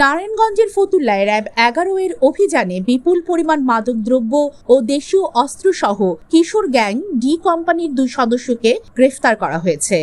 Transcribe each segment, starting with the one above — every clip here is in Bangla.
নারায়ণগঞ্জের ফতুল্লায় র্যাব এগারো এর অভিযানে বিপুল পরিমাণ মাদকদ্রব্য ও দেশীয় অস্ত্রসহ কিশোর গ্যাং ডি কোম্পানির দুই সদস্যকে গ্রেফতার করা হয়েছে।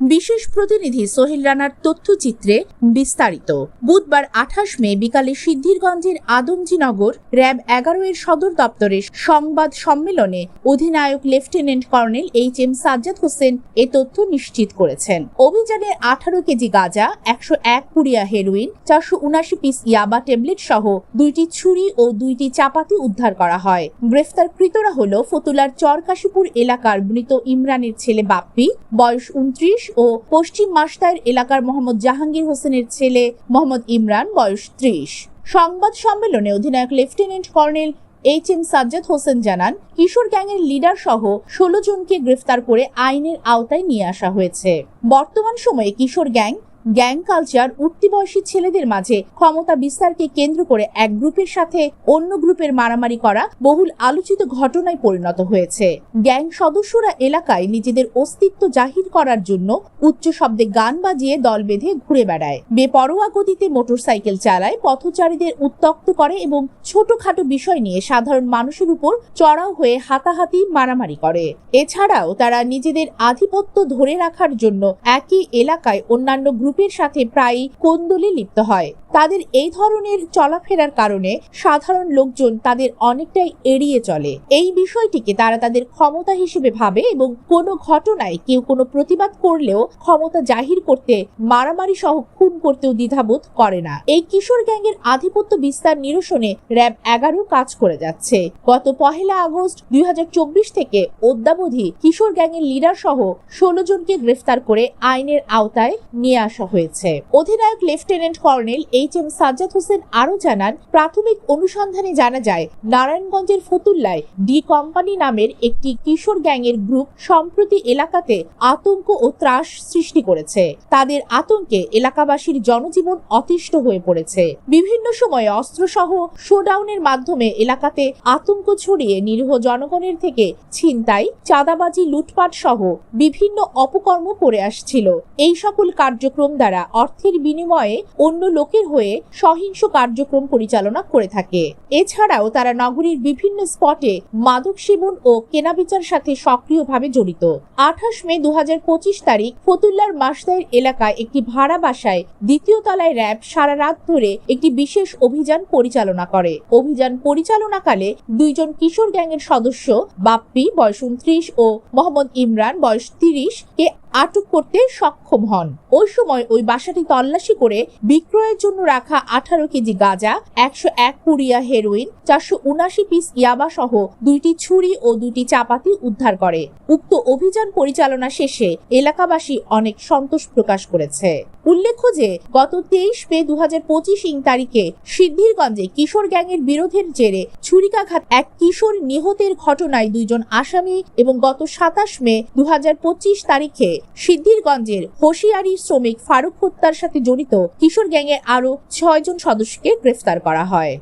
বিশেষ প্রতিনিধি সোহেল রানার তথ্যচিত্রে বিস্তারিত। বুধবার আঠাশ মে বিকালে সিদ্ধিরগঞ্জের আদমজীনগর র্যাব এগারো এর সদর দপ্তরের সংবাদ সম্মেলনে অধিনায়ক lieutenant colonel H M Sajjad Hossain এ তথ্য নিশ্চিত করেছেন। অভিযানে আঠারো কেজি গাঁজা, একশো এক পুরিয়া হেরোইন, চারশো উনাশি পিস ইয়াবা ট্যাবলেট সহ দুইটি ছুরি ও দুইটি চাপাতি উদ্ধার করা হয়। গ্রেফতারকৃতরা হল ফতুলার চরকাশীপুর এলাকার মৃত ইমরানের ছেলে বাপ্পি, বয়স উনত্রিশ ও পশ্চিম মাস্তায়ের এলাকার মোহাম্মদ জাহাঙ্গীর হোসেনের ছেলে মোহাম্মদ ইমরান, বয়স ত্রিশ। সংবাদ সম্মেলনে অধিনায়ক lieutenant colonel H M Sajjad Hossain জানান, কিশোর গ্যাংয়ের লিডার সহ ষোলো জনকে গ্রেফতার করে আইনের আওতায় নিয়ে আসা হয়েছে। বর্তমান সময়ে কিশোর গ্যাং গ্যাং কালচার উঠতি বয়সী ছেলেদের মাঝে ক্ষমতা বিস্তারকে কেন্দ্র করে এক গ্রুপের সাথে অন্য গ্রুপের মারামারি করা বহুল আলোচিত ঘটনায় পরিণত হয়েছে। গ্যাং সদস্যরা এলাকায় নিজেদের অস্তিত্ব জাহির করার জন্য উচ্চ শব্দে গান বাজিয়ে দল বেঁধে ঘুরে বেড়ায়। বেপরোয়া গতিতে মোটরসাইকেল চালায়, পথচারীদের উত্তক্ত করে এবং ছোটখাটো বিষয় নিয়ে সাধারণ মানুষের উপর চড়াও হয়ে হাতাহাতি মারামারি করে। এছাড়াও তারা নিজেদের আধিপত্য ধরে রাখার জন্য একই এলাকায় অন্যান্য গ্রুপের সাথে প্রায়ই কোন্দলে লিপ্ত হয়। তাদের এই ধরনের চলাফেরার কারণে সাধারণ লোকজন তাদের অনেকটাই এড়িয়ে চলে। এই বিষয়টিকে তারা তাদের ক্ষমতা হিসেবে ভাবে এবং কোনো ঘটনায় কেউ কোনো প্রতিবাদ করলেও ক্ষমতা জাহির করতে, মারামারি সহ খুন করতেও দ্বিধাবোধ করে না। এই কিশোর গ্যাংয়ের আধিপত্য বিস্তার নিরসনে র্যাব এগারো কাজ করে যাচ্ছে। গত পহেলা আগস্ট দুই হাজার চব্বিশ থেকে অদ্যাবধি কিশোর গ্যাংয়ের লিডার সহ ষোলো জনকে গ্রেফতার করে আইনের আওতায় নিয়ে আসা হয়েছে। অধিনায়ক lieutenant colonel H M Sajjad Hossain আরও জানান, প্রাথমিক অনুসন্ধানে জানা যায়, নারায়ণগঞ্জের ফতুল্লায় ডি কোম্পানি নামের একটি কিশোর গ্যাংয়ের গ্রুপ সম্প্রতি এলাকাতে আতঙ্ক ও ত্রাস সৃষ্টি করেছে। তাদের আতঙ্কে এলাকাবাসীর জনজীবন অতিষ্ঠ হয়ে পড়েছে। বিভিন্ন সময়ে অস্ত্রসহ শোডাউনের মাধ্যমে এলাকাতে আতঙ্ক ছড়িয়ে নিরীহ জনগণের থেকে ছিনতাই, চাঁদাবাজি, লুটপাট সহ বিভিন্ন অপকর্ম করে আসছিল। এই সকল কার্যক্রম দ্বারা অর্থের বিনিময়ে অন্য লোকের হয়ে সহিংস কার্যক্রম পরিচালনা করে থাকে। এছাড়াও তারা নগরীর বিভিন্ন স্পটে মাদক সেবন ও কেনাবেচার সাথে সক্রিয়ভাবে জড়িত। আঠাশ মে দু পঁচিশ তারিখ ফতুল্লার মাসদাইর এলাকায় একটি ভাড়া বাসায় দ্বিতীয় তলায় র্যাব সারা রাত ধরে একটি বিশেষ অভিযান পরিচালনা করে। অভিযান পরিচালনাকালে দুইজন কিশোর গ্যাংয়ের সদস্য বাপ্পি, বয়স উনত্রিশ ও মোহাম্মদ ইমরান, বয়স তিরিশ, কে আটক করতে সক্ষম হন। ওই সময় ওই বাসাটি তল্লাশি করে বিক্রয়ের জন্য রাখা আঠারো কেজি গাঁজা, একশো এক পুরিয়া হেরোইন চারশো উনাশি পিস ইয়াবা সহ দুইটি ছুরি ও দুইটি চাপাতি উদ্ধার করে। উক্ত অভিযান পরিচালনা শেষে এলাকাবাসী অনেক সন্তোষ প্রকাশ করেছে। উল্লেখ্য যে, গত তেইশ মে দু হাজার পঁচিশ ইং তারিখে সিদ্ধিরগঞ্জে কিশোর গ্যাংয়ের বিরোধের জেরে ছুরিকাঘাত এক কিশোর নিহতের ঘটনায় দুইজন আসামি এবং গত সাতাশ মে দু হাজার পঁচিশ তারিখে সিদ্ধিরগঞ্জের হোশিয়ারি শ্রমিক ফারুক হত্যার সাথে জড়িত কিশোর গ্যাংয়ের আরও ছয়জন সদস্যকে গ্রেফতার করা হয়।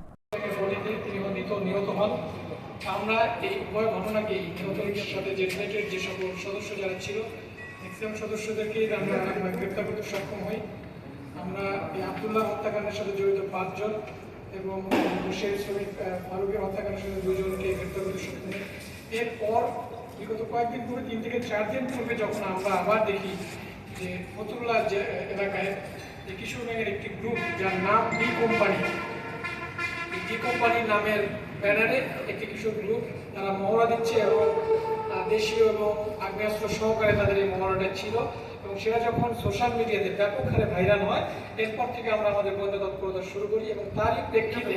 আমরা এই উভয় ঘটনাকে নিহত ব্যক্তির সাথে যে যে সকল সদস্য যারা ছিল সদস্যদেরকে আমরা গ্রেপ্তার করতে সক্ষম হই। আমরা এই আবদুল্লাহ হত্যাকাণ্ডের সাথে জড়িত পাঁচজন এবং শ্রমিক ফারুকের হত্যাকাণ্ডের সাথে দুজনকে গ্রেপ্তার করতে সক্ষম হই। এরপর বিগত কয়েকদিন পরে, তিন থেকে চার দিন পূর্বে যখন আমরা আবার দেখি যে ফতুল্লাহ যে এলাকায় যে কিশোর একটি গ্রুপ যার নাম বি কোম্পানি জি কোম্পানি নামের ব্যানারে একটি কিশোর গ্রুপ তারা মহড়া দিচ্ছে এবং দেশীয় এবং আগ্নেয়াস্ত্র সহকারে তাদের এই মহড়াটা ছিল এবং সেটা যখন সোশ্যাল মিডিয়াতে ব্যাপক হারে ভাইরাল হয়, এরপর থেকে আমরা আমাদের গোয়েন্দা তৎপরতা শুরু করি এবং তারই প্রেক্ষিতে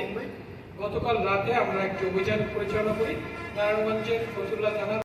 গতকাল রাতে আমরা একটি অভিযান পরিচালনা করি। নারায়ণগঞ্জের ফতুল্লা থানা